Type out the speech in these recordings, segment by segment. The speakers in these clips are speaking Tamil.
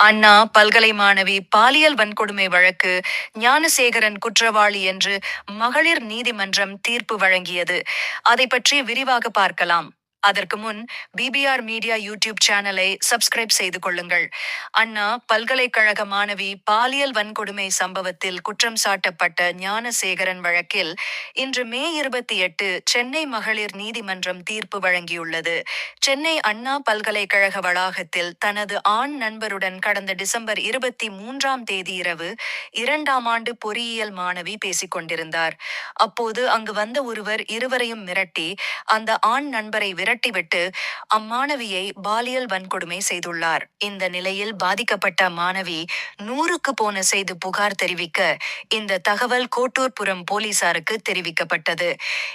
அண்ணா பல்கலை மாணவி பாலியல் வன்கொடுமை வழக்கு ஞானசேகரன் குற்றவாளி என்று மகளிர் நீதிமன்றம் தீர்ப்பு வழங்கியது. அதை பற்றி விரிவாக பார்க்கலாம். அதற்கு முன் பிபிஆர் மீடியா யூடியூப் சேனலை சப்ஸ்கிரைப் செய்து கொள்ளுங்கள். அண்ணா பல்கலைக்கழக மாணவி பாலியல் வன்கொடுமை சம்பவத்தில் குற்றம் சாட்டப்பட்ட ஞானசேகரன் வழக்கில் இன்று மே இருபத்தி எட்டு சென்னை மகளிர் நீதிமன்றம் தீர்ப்பு வழங்கியுள்ளது. சென்னை அண்ணா பல்கலைக்கழக வளாகத்தில் தனது ஆண் நண்பருடன் கடந்த டிசம்பர் இருபத்தி மூன்றாம் தேதி இரவு இரண்டாம் ஆண்டு பொறியியல் மாணவி பேசிக் கொண்டிருந்தார். அப்போது அங்கு வந்த ஒருவர் இருவரையும் மிரட்டி அந்த ஆண் நண்பரை விரட்டிவிட்டு அம்மாணவியை பாலியல் வன்கொடுமை செய்துள்ளார். இந்த நிலையில் பாதிக்கப்பட்ட மாணவி நூறுக்கு போன செய்து புகார் தெரிவிக்க இந்த தகவல் கோட்டூர்புரம் போலீசாருக்கு தெரிவிக்கப்பட்டது.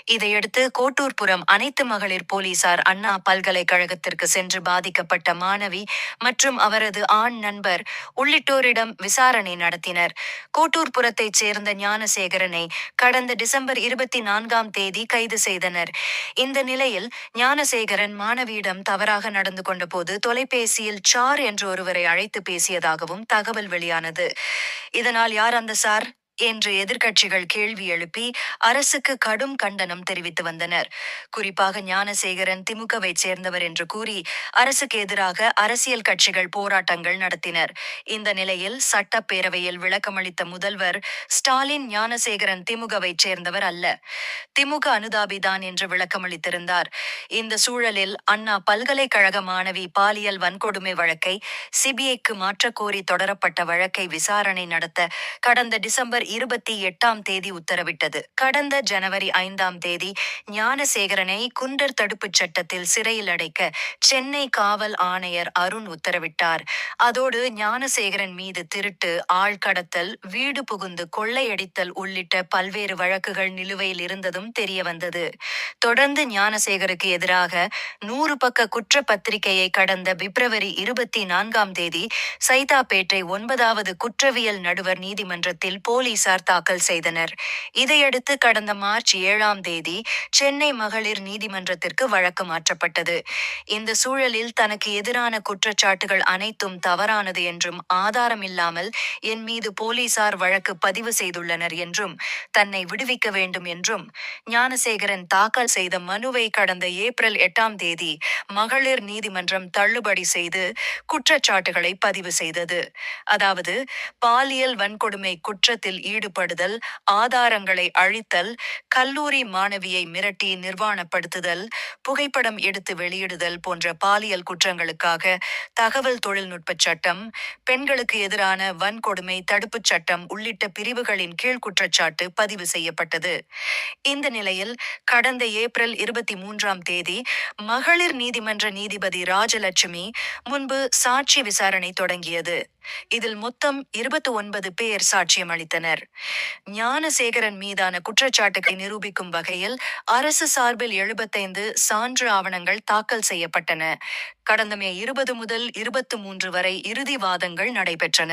இதையடுத்து கோட்டூர்புரம் அனைத்து மகளிர் போலீசார் அண்ணா பல்கலைக்கழகத்திற்கு சென்று பாதிக்கப்பட்ட மாணவி மற்றும் அவரது ஆண் நண்பர் உள்ளிட்டோரிடம் விசாரணை நடத்தினர். கோட்டூர்புரத்தைச் சேர்ந்த ஞானசேகரனை கடந்த டிசம்பர் இருபத்தி நான்காம் தேதி கைது செய்தனர். இந்த நிலையில் ஞான குணசேகரன் மாணவியிடம் தவறாக நடந்து கொண்டபோது தொலைபேசியில் சார் என்று ஒருவரை அழைத்து பேசியதாகவும் தகவல் வெளியானது. இதனால் யார் அந்த சார்? என்று எதிர்க்கட்சிகள் கேள்வி எழுப்பி அரசுக்கு கடும் கண்டனம் தெரிவித்து வந்தனர். குறிப்பாக ஞானசேகரன் திமுகவை சேர்ந்தவர் என்று கூறி அரசுக்கு எதிராக அரசியல் கட்சிகள் போராட்டங்கள் நடத்தினர். இந்த நிலையில் சட்டப்பேரவையில் விளக்கமளித்த முதல்வர் ஸ்டாலின் ஞானசேகரன் திமுகவை சேர்ந்தவர் அல்ல. திமுக அனுதாபிதான் என்று விளக்கமளித்திருந்தார். இந்த சூழலில் அண்ணா பல்கலைக்கழக மாணவி பாலியல் வன்கொடுமை வழக்கை சிபிஐக்கு மாற்றக்கோரி தொடரப்பட்ட வழக்கை விசாரணை நடத்த கடந்த டிசம்பர் இருபத்தி எட்டாம் தேதி உத்தரவிட்டது. கடந்த ஜனவரி ஐந்தாம் தேதி ஞானசேகரனை குண்டர் தடுப்புச் சட்டத்தில் சிறையில் அடைக்க சென்னை காவல் ஆணையர் அருண் உத்தரவிட்டார். அதோடு ஞானசேகரன் மீது திருட்டு ஆழ்கடத்தல் வீடு புகுந்து கொள்ளையடித்தல் உள்ளிட்ட பல்வேறு வழக்குகள் நிலுவையில் இருந்ததும் தெரியவந்தது. தொடர்ந்து ஞானசேகருக்கு எதிராக நூறு பக்க குற்றப்பத்திரிகையை கடந்த பிப்ரவரி இருபத்தி நான்காம் தேதி சைதாப்பேட்டை ஒன்பதாவது குற்றவியல் நடுவர் நீதிமன்றத்தில் போலீசார் தாக்கல் செய்தனர். இதையடுத்து கடந்த மார்ச் ஏழாம் தேதி சென்னை மகளிர் நீதிமன்றத்திற்கு வழக்கு மாற்றப்பட்டது. இந்த சூழலில் தனக்கு எதிரான குற்றச்சாட்டுகள் அனைத்தும் தவறானது என்றும் ஆதாரம் இல்லாமல் என் மீது போலீசார் வழக்கு பதிவு செய்துள்ளனர் என்றும் தன்னை விடுவிக்க வேண்டும் என்றும் ஞானசேகரன் தாக்கல் செய்த மனுவை கடந்த ஏப்ரல் எட்டாம் தேதி மகளிர் நீதிமன்றம் தள்ளுபடி செய்து குற்றச்சாட்டுகளை பதிவு செய்தது. அதாவது பாலியல் வன்கொடுமை குற்றத்தில் ஈடுபடுதல் ஆதாரங்களை அழித்தல் கல்லூரி மாணவியை மிரட்டி நிர்வாணப்படுத்துதல் புகைப்படம் எடுத்து வெளியிடுதல் போன்ற பாலியல் குற்றங்களுக்காக தகவல் தொழில்நுட்பச் சட்டம் பெண்களுக்கு எதிரான வன்கொடுமை தடுப்புச் சட்டம் உள்ளிட்ட பிரிவுகளின் கீழ் குற்றச்சாட்டு பதிவு செய்யப்பட்டது. இந்த நிலையில் கடந்த ஏப்ரல் இருபத்தி மூன்றாம் தேதி மகளிர் நீதிமன்ற நீதிபதி ராஜலட்சுமி முன்பு சாட்சி விசாரணை தொடங்கியது. இதில் மொத்தம் இருபத்தி ஒன்பது பேர் சாட்சியம் அளித்தனர். ஞானசேகரன் மீதான குற்றச்சாட்டுகளை நிரூபிக்கும் வகையில் அரசு சார்பில் எழுபத்தைந்து சான்று ஆவணங்கள் தாக்கல் செய்யப்பட்டன. கடந்த மே இருபது முதல் இருபத்து மூன்று வரை இறுதி வாதங்கள் நடைபெற்றன.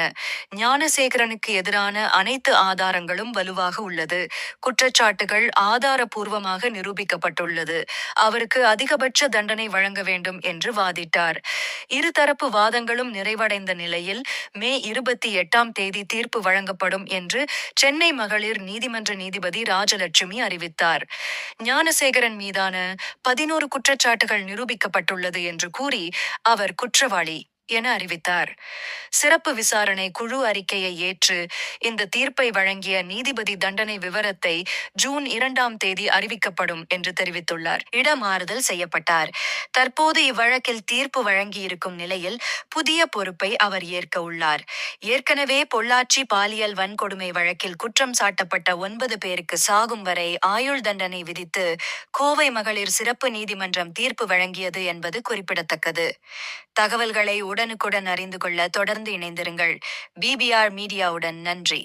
ஞானசேகரனுக்கு எதிரான அனைத்து ஆதாரங்களும் வலுவாக உள்ளது. குற்றச்சாட்டுகள் ஆதாரபூர்வமாக நிரூபிக்கப்பட்டுள்ளது. அவருக்கு அதிகபட்ச தண்டனை வழங்க வேண்டும் என்று வாதிட்டார். இருதரப்பு வாதங்களும் நிறைவடைந்த நிலையில் மே இருபத்தி எட்டாம் தேதி தீர்ப்பு வழங்கப்படும் என்று சென்னை மகளிர் நீதிமன்ற நீதிபதி ராஜலட்சுமி அறிவித்தார். ஞானசேகரன் மீதான பதினோரு குற்றச்சாட்டுகள் நிரூபிக்கப்பட்டுள்ளது என்று கூறி அவர் குற்றவாளி. என அறிவித்தார். சிறப்பு விசாரணை குழு அறிக்கையை ஏற்று இந்த தீர்ப்பை வழங்கிய நீதிபதி தண்டனை விவரத்தை ஜூன் இரண்டாம் தேதி அறிவிக்கப்படும் என்று தெரிவித்துள்ளார். இடமாறுதல் செய்யப்பட்டார். தற்போது இவ்வழக்கில் தீர்ப்பு வழங்கியிருக்கும் நிலையில் புதிய பொறுப்பை அவர் ஏற்க உள்ளார். ஏற்கனவே பொள்ளாச்சி பாலியல் வன்கொடுமை வழக்கில் குற்றம் சாட்டப்பட்ட ஒன்பது பேருக்கு சாகும் வரை ஆயுள் தண்டனை விதித்து கோவை மகளிர் சிறப்பு நீதிமன்றம் தீர்ப்பு வழங்கியது என்பது குறிப்பிடத்தக்கது. தகவல்களை உடல் உடனுக்குடன் அறிந்து கொள்ள தொடர்ந்து இணைந்திருங்கள். பிபிஆர் மீடியாவுடன் நன்றி.